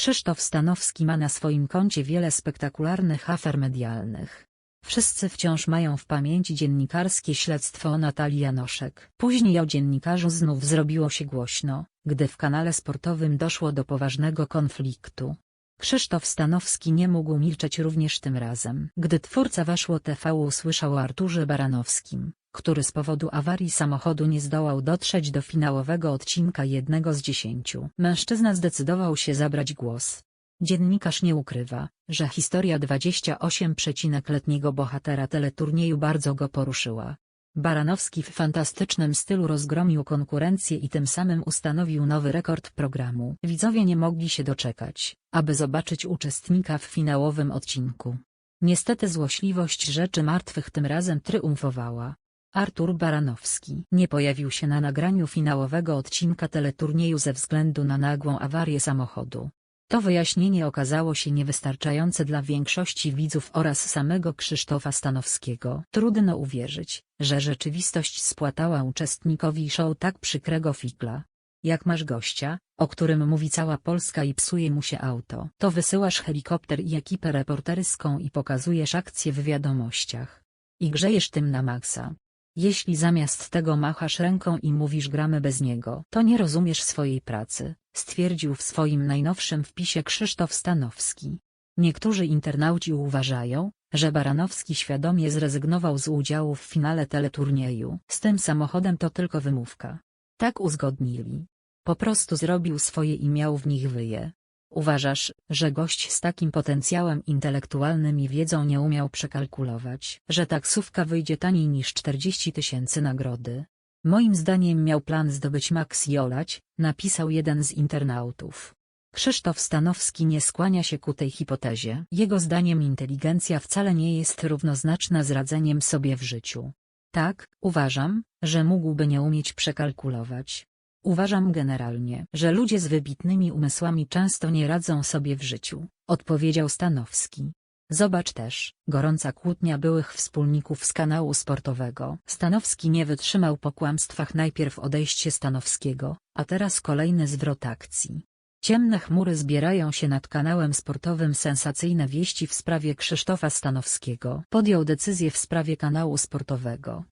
Krzysztof Stanowski ma na swoim koncie wiele spektakularnych afer medialnych. Wszyscy wciąż mają w pamięci dziennikarskie śledztwo Natalii Janoszek. Później o dziennikarzu znów zrobiło się głośno, gdy w kanale sportowym doszło do poważnego konfliktu. Krzysztof Stanowski nie mógł milczeć również tym razem. Gdy twórca Weszło TV usłyszał o Arturze Baranowskim, który z powodu awarii samochodu nie zdołał dotrzeć do finałowego odcinka jednego z dziesięciu, mężczyzna zdecydował się zabrać głos. Dziennikarz nie ukrywa, że historia 28-letniego bohatera teleturnieju bardzo go poruszyła. Baranowski w fantastycznym stylu rozgromił konkurencję i tym samym ustanowił nowy rekord programu. Widzowie nie mogli się doczekać, aby zobaczyć uczestnika w finałowym odcinku. Niestety złośliwość rzeczy martwych tym razem triumfowała. Artur Baranowski nie pojawił się na nagraniu finałowego odcinka teleturnieju ze względu na nagłą awarię samochodu. To wyjaśnienie okazało się niewystarczające dla większości widzów oraz samego Krzysztofa Stanowskiego. Trudno uwierzyć, że rzeczywistość spłatała uczestnikowi show tak przykrego figla. Jak masz gościa, o którym mówi cała Polska i psuje mu się auto, to wysyłasz helikopter i ekipę reporterską i pokazujesz akcję w wiadomościach. I grzejesz tym na maksa. Jeśli zamiast tego machasz ręką i mówisz gramy bez niego, to nie rozumiesz swojej pracy, stwierdził w swoim najnowszym wpisie Krzysztof Stanowski. Niektórzy internauci uważają, że Baranowski świadomie zrezygnował z udziału w finale teleturnieju. Z tym samochodem to tylko wymówka. Tak uzgodnili. Po prostu zrobił swoje i miał w nich wyje. Uważasz, że gość z takim potencjałem intelektualnym i wiedzą nie umiał przekalkulować, że taksówka wyjdzie taniej niż 40 tysięcy nagrody? Moim zdaniem miał plan zdobyć Max i olać, napisał jeden z internautów. Krzysztof Stanowski nie skłania się ku tej hipotezie. Jego zdaniem inteligencja wcale nie jest równoznaczna z radzeniem sobie w życiu. Tak, uważam, że mógłby nie umieć przekalkulować. Uważam generalnie, że ludzie z wybitnymi umysłami często nie radzą sobie w życiu, odpowiedział Stanowski. Zobacz też, gorąca kłótnia byłych wspólników z kanału sportowego. Stanowski nie wytrzymał po kłamstwach najpierw odejście Stanowskiego, a teraz kolejny zwrot akcji. Ciemne chmury zbierają się nad kanałem sportowym sensacyjne wieści w sprawie Krzysztofa Stanowskiego. Podjął decyzję w sprawie kanału sportowego.